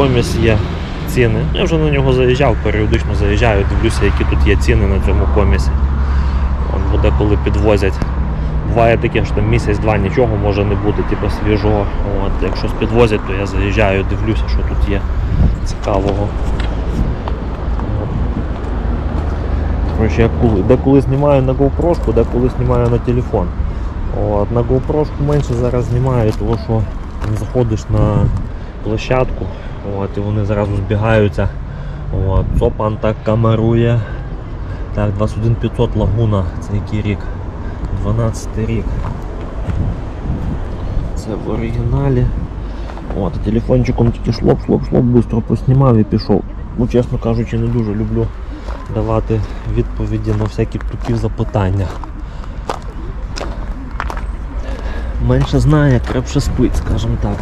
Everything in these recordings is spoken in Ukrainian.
Коміс є ціни. Я вже на нього заїжджав, періодично заїжджаю, дивлюся, які тут є ціни на цьому комісі. Буде коли підвозять. Буває таке, що місяць-два нічого може не бути, типу свіжого. От, якщо підвозять, то я заїжджаю, дивлюся, що тут є цікавого. Я коли, деколи знімаю на GoPro, деколи знімаю на телефон. От, на GoPro менше зараз знімаю, тому що заходиш на площадку, от, і вони зразу збігаються. От, Цопан так камерує. Так, 21500 лагуна, це який рік? 12 рік. Це в оригіналі. От, телефончиком тільки шлоп, шлоп, шлоп, швидко поснімав і пішов. Ну, чесно кажучи, не дуже люблю давати відповіді на всякі тупі запитання. Менше знає, крепше спить, скажімо так.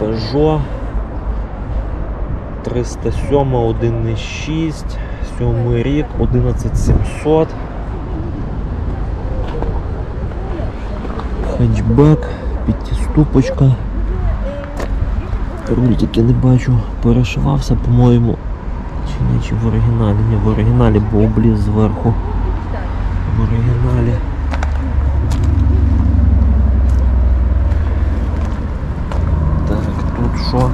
Peugeot 307 1.6, 7 рік, 11700. Хетчбек, п'ятиступочка. Руль тільки не бачу, перешивався, по-моєму. Чи не чи в оригіналі? Ні, в оригіналі був обліз зверху. В оригіналі. Так, тут що?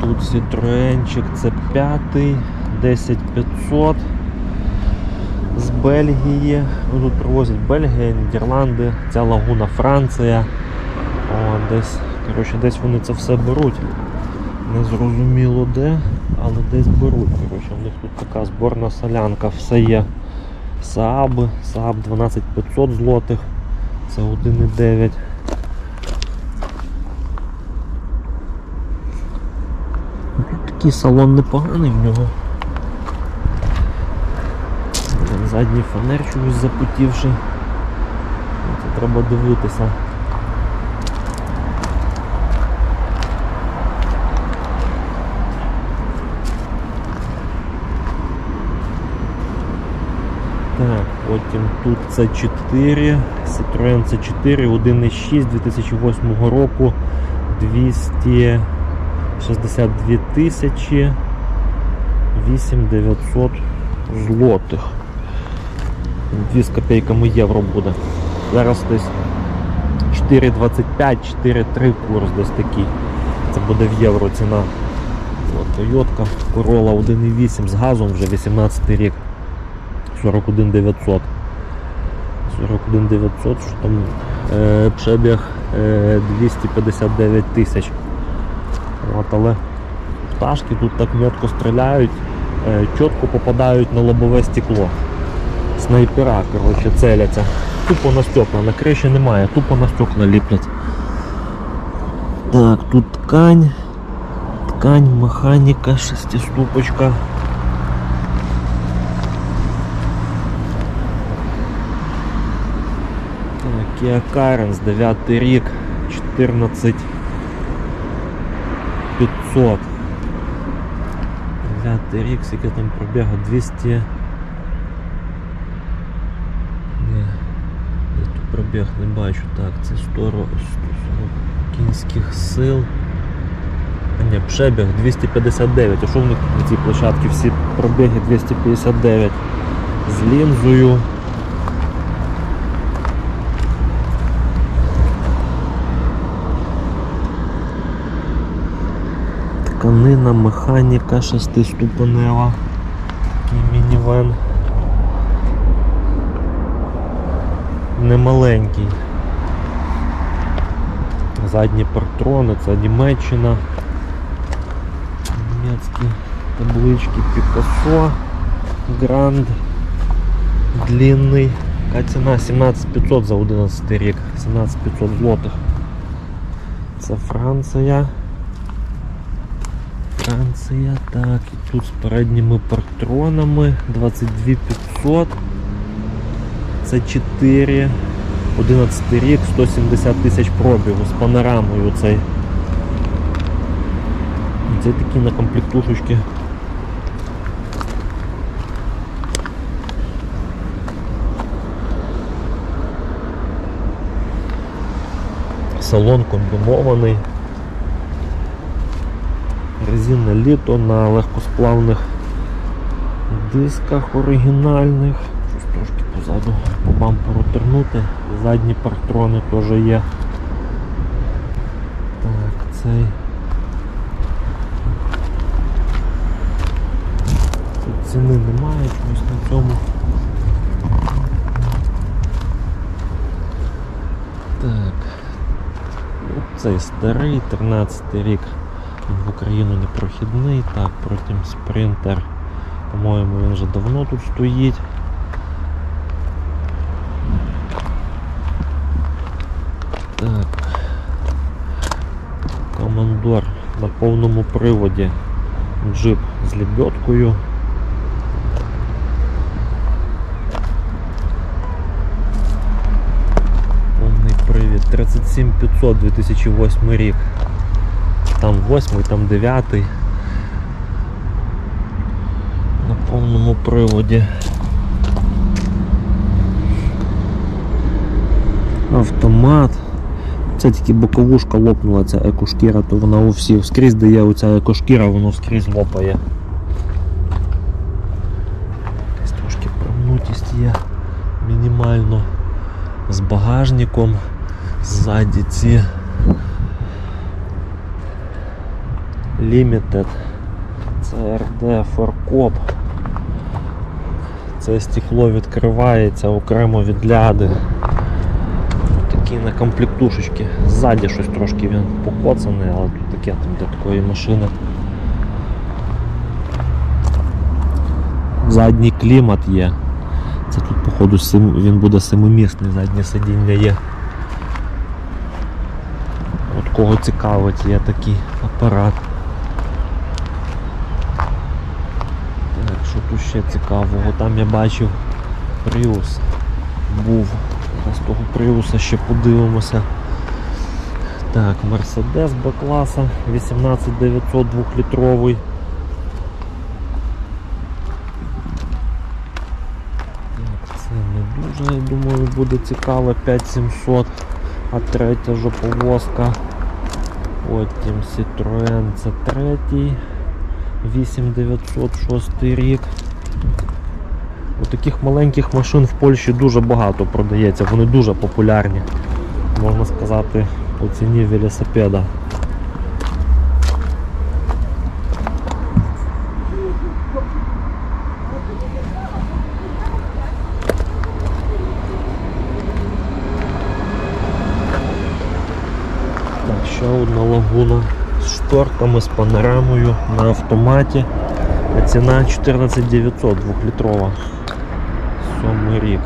Тут Citroenчик, це п'ятий, 10500 з Бельгії. Ну, Тут привозять Бельгія, Нідерланди, ця лагуна Франція. О, десь, коротше, десь вони це все беруть. Не зрозуміло де, але десь беруть. Коротше, у них тут така зборна солянка, все є. Saab, Saab 12500 злотих, це 1,9. Такий салон непоганий в нього. Задній фонер чогось запотівший. Це треба дивитися. Так, потім тут це 4, Citroen c 4 1.6 2008 року 262 тисячі 8900 злотих. 2 з копійками євро буде. Зараз десь 4,25, 4,3 курс десь такий. Це буде в євро ціна. От, Toyota Corolla 1.8 з газом вже 18 рік. 41 900. 41 900, що там е, пробіг е, 259 тисяч. От, але пташки тут так метко стріляють, е, чітко попадають на лобове стекло. Снайпера, коротше, целяться. Тупо на стекла, на криші немає, тупо на стекла ліплять. Так, тут ткань, ткань, механіка, шестиступочка. Kia Carens, 9 рік, 14 500. 9 рік, скільки там пробігу 200. Ні, де тут пробіг не бачу. Так, це 100, 140 кінських сил. Ні, пробіг 259. А що в них на цій площадці всі пробіги 259 з лінзою. Тканина, механіка шестиступенева. Такий мінівен. Немаленький. Задні партрони, це Німеччина. Німецькі таблички Picasso. Гранд. Длинний. Яка ціна 17500 за 11 рік. 17500 злотих. Це Франція. Франція, так, і тут з передніми партронами 22500. Це 4. 11 рік, 170 тисяч пробігу з панорамою цей. Це такі на комплектушечки. салон комбінований. Резина літо на легкосплавних дисках оригінальних. Щось трошки позаду по бамперу тернути. Задні партрони теж є. Так, цей. Тут ціни немає чогось на цьому. Так. Ну, Цей старий, 13 рік. В Україну не прохідний. Так, потім спринтер. По-моєму, він вже давно тут стоїть. Так. Командор на повному приводі. Джип з лебедкою. Повний привід 37500 2008 рік. Там 8, там 9. На повному приводі. Автомат. Це тільки боковушка лопнула, ця екошкіра, то вона у всіх скрізь де є оця екошкіра, воно скрізь лопає. Якась трошки промнутість є мінімально з багажником. Ззаді ці Limited CRD форкоп. Це стекло відкривається окремо від ляди. Такі на комплектушечки. Ззаді щось трошки він покоцаний, але тут таке там для такої машини. Задній клімат є. Це тут, походу, він буде семимісний, заднє сидіння є. От кого цікавить, є такий апарат. Так, що тут ще цікавого? Там я бачив Prius був. Зараз того Prius ще подивимося. Так, Mercedes Б-класа 18900 2-літровий. Це не дуже, я думаю, буде цікаво. 5700, а третя вже повозка. Потім Citroen це третій. 8906 рік таких маленьких машин в Польщі дуже багато продається, вони дуже популярні, можна сказати, по ціні велосипеда. Так, Ще одна лагуна з штортами, з панорамою на автоматі. Ціна 14900 двухлітрова. 27 рік.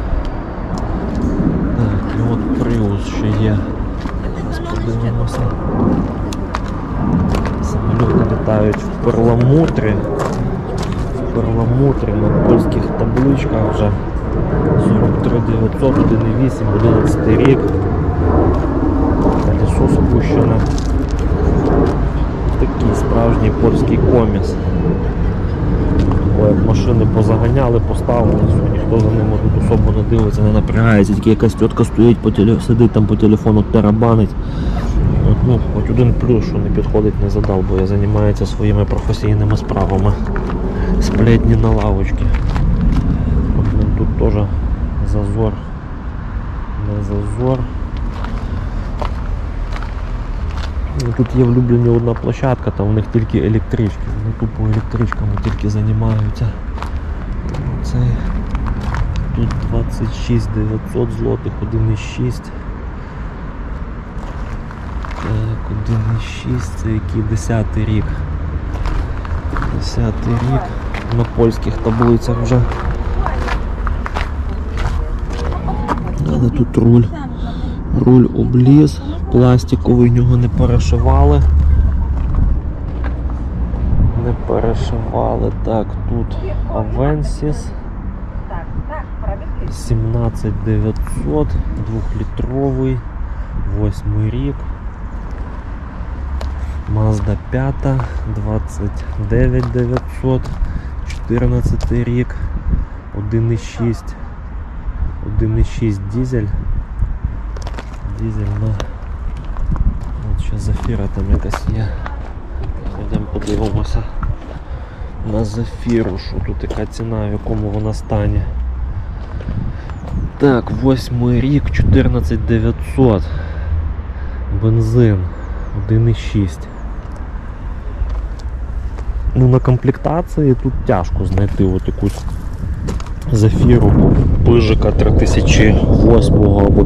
Так, і от Prius ще є. Зараз. Самоліти літають в перламутрі. В перламутрі на польських табличках вже. 43 900, 1,8, 11 рік. Колесо спущене. Такий справжній польський коміс. Машини позаганяли, поставили, ніхто за ними тут особо не дивиться, не напрягається, тільки якась тітка стоїть по теле... сидить там по телефону тарабанить. От, Ну, хоч один плюс, що не підходить, не задав, бо я займається своїми професійними справами. Сплетні на лавочці. От, тут теж зазор. Не зазор. Ну, Тут є влюблені одна площадка, там у них тільки електрички. Вони тупо електричками тільки займаються. Це тут 26 900 злотих, 1,6. Так, 1,6, це який 10 рік. 10 рік. На польських таблицях вже. Але тут руль. Руль обліз, пластиковий нього не перешивали. Не перешивали. Так, тут Avensis Так, так, правильно. 17900, 2-літровий, 8 рік. Mazda 5, 29900, 14 рік, 1,6, 1,6 дизель. Дизель на Ще зафіра там якась є. Йдемо подивимося на зафіру, що тут яка ціна, в якому вона стані. Так, восьмий рік, 14900. Бензин 1,6. Ну на комплектації тут тяжко знайти от якусь зафіру пижика 3008 або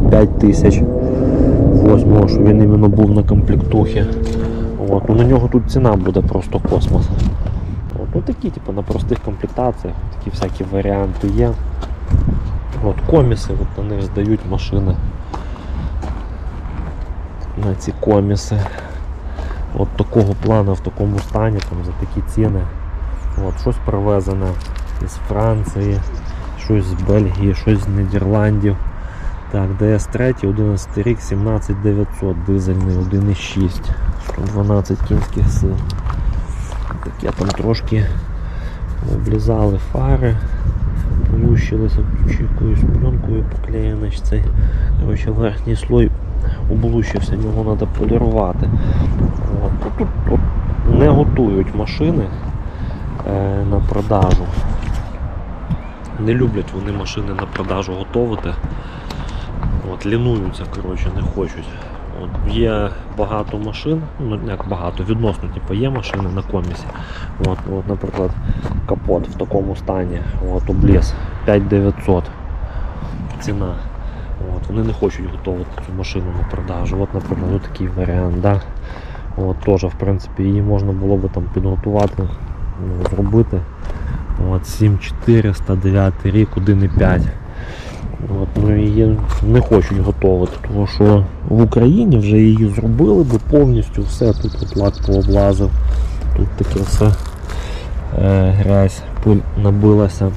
5008, що він іменно був на комплектухі. От. Ну, на нього тут ціна буде просто космос. От. Ну такі, типу, на простих комплектаціях, такі всякі варіанти є. От коміси, от на них здають машини. На ці коміси. От такого плану в такому стані, там за такі ціни. От, щось привезене із Франції, щось з Бельгії, щось з Нідерландів. Так, DS3, 11 рік, 17900, дизельний 1,6, 112 кінських сил. Таке там трошки облізали фари, полущилися якоюсь пленкою поклеєно. Коротше, верхній слой облущився, його треба полірувати. От. Тут, тут не готують машини е, на продажу. Не люблять вони машини на продажу готувати. От, лінуються, коротше, не хочуть. От, є багато машин, ну як багато, відносно типу, є машини на комісі. От, от, наприклад, капот в такому стані, от, обліз 5900 ціна. От, вони не хочуть готувати цю машину на продажу. От, наприклад, от такий варіант. Да? От, теж, в принципі, її можна було би там підготувати, ну, зробити. От, 7400, 9 рік, 1,5. От, ну, її не хочуть готувати, тому що в Україні вже її зробили би повністю все. Тут от пооблазив, тут таке все е, грязь, пиль набилася.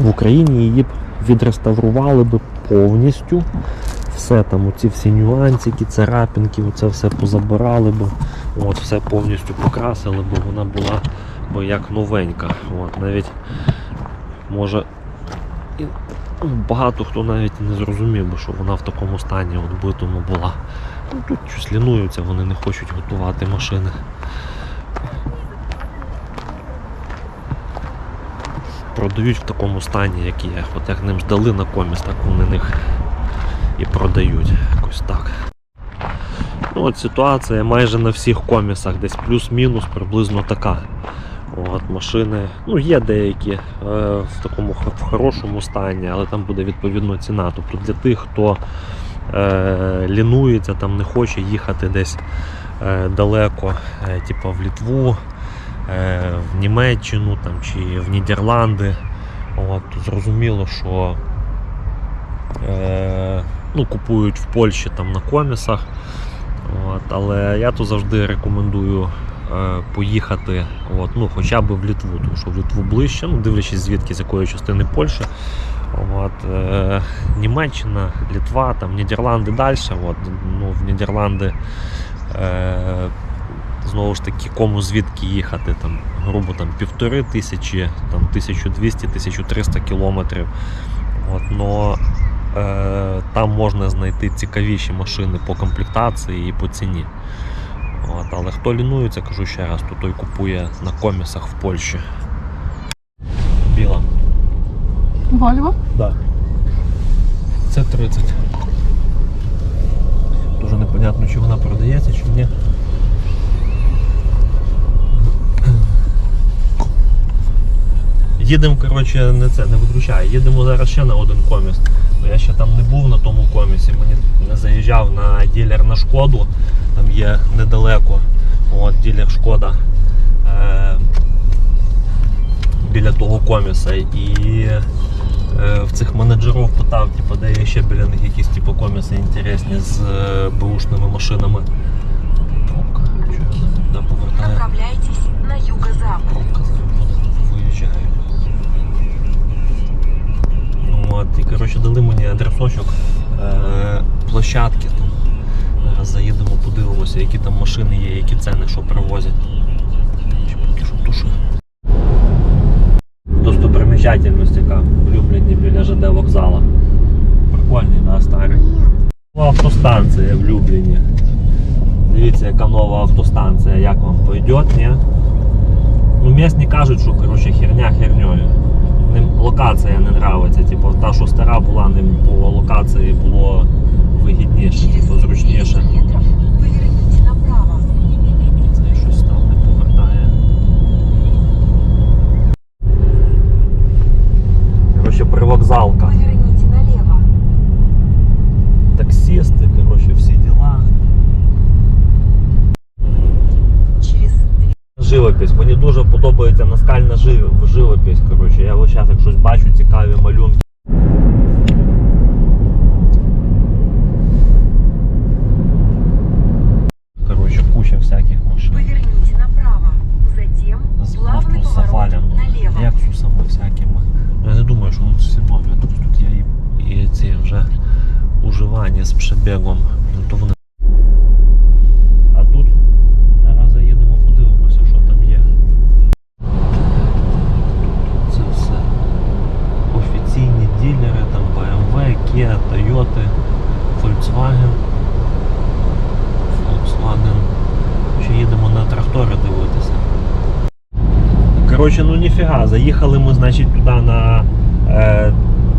В Україні її б відреставрували би повністю. Все там, оці всі нюансики, царапинки, оце все позабирали б, от, все повністю покрасили, бо вона була б як новенька. От, навіть може багато хто навіть не зрозумів що вона в такому стані от битому була. Ну, тут щось лінуються, вони не хочуть готувати машини. Продають в такому стані, як є. От як ним здали на коміс, так вони них і продають. Якось так. Ну, от ситуація майже на всіх комісах, десь плюс-мінус приблизно така. От, машини, ну є деякі е, в такому в хорошому стані, але там буде відповідно ціна. Тобто для тих, хто е, лінується, там не хоче їхати десь е, далеко, е, типу в Літву, е, в Німеччину там, чи в Нідерланди. От, зрозуміло, що е, ну, купують в Польщі там на комісах. От, але я то завжди рекомендую поїхати от, ну, хоча б в Літву, тому що в Літву ближче, ну, дивлячись звідки, з якої частини Польщі. От, е, Німеччина, Літва, там, Нідерланди далі. От, ну, в Нідерланди е, знову ж таки, кому звідки їхати, там, грубо там, півтори тисячі, там, 1200-1300 кілометрів. От, но, е, там можна знайти цікавіші машини по комплектації і по ціні. От, але хто лінується, кажу ще раз, то той купує на комісах в Польщі. Біла. Вольво? Так. Це 30. Дуже непонятно, чи вона продається, чи ні. Їдемо, коротше, не це, не виключай. Їдемо зараз ще на один коміс. Бо я ще там не був на тому комісі, мені не заїжджав на ділер на шкоду. Там є недалеко. От, ділер шкода. Е, біля того коміса. І е, в цих менеджерів питав, типу, де є ще біля них якісь типу, коміси інтересні з е, бушними машинами. Пробка. Що я туди повертаю? Направляйтесь на юго-запад. Пробка виїжджаю. Ну, От, і коротше дали мені адресочок е, площадки там. Зараз заїдемо, подивимося, які там машини є, які ціни, що привозять. Достопримічательність яка улюблені біля ЖД вокзала. Прикольний, да, старий. Ну, Автостанція в Любліні. Дивіться, яка нова автостанція, як вам пойде, ні? Ну, місні кажуть, що коротше, херня херньою. Ним локація не нравиться. Типу, та, що стара була, ним по локації було вигідніше, типу, зручніше. поверните направо. Це щось там не повертає. Привокзалка. Живопись. Мені дуже подобається наскальна жив- живопись. Коротше, я ось зараз як щось бачу, цікаві малюнки. Коротше, куча всяких машин. поверните направо. Затем Нас плавный просто поворот завалено налево. Лексусами всякими. Ну, Я не думаю, що вони всі нові. Тут, тут є і, і ці вже уживання з пшебегом. Kia, Toyota, Volkswagen. Volkswagen. Ще їдемо на трактори дивитися. Коротше, ну ніфіга, заїхали ми, значить, туди на, е,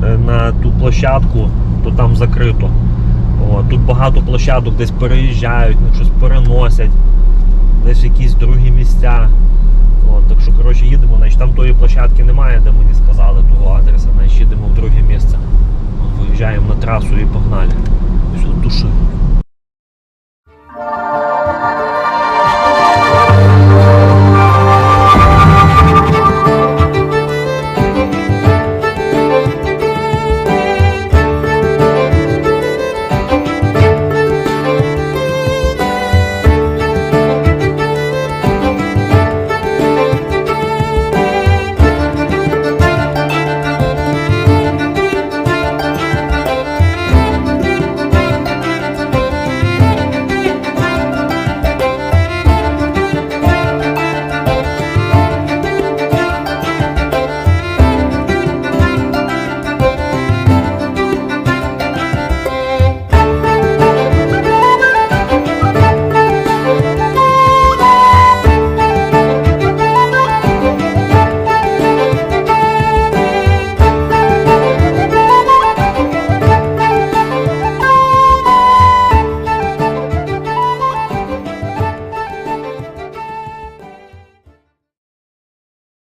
е, на ту площадку, то там закрито. О, тут багато площадок десь переїжджають, ну, щось переносять, десь якісь другі місця. О, так що, коротше, їдемо, значить, там тої площадки немає, де мені сказали того адреса, значить їдемо в друге місце. Виїжджаємо на трасу і погнали.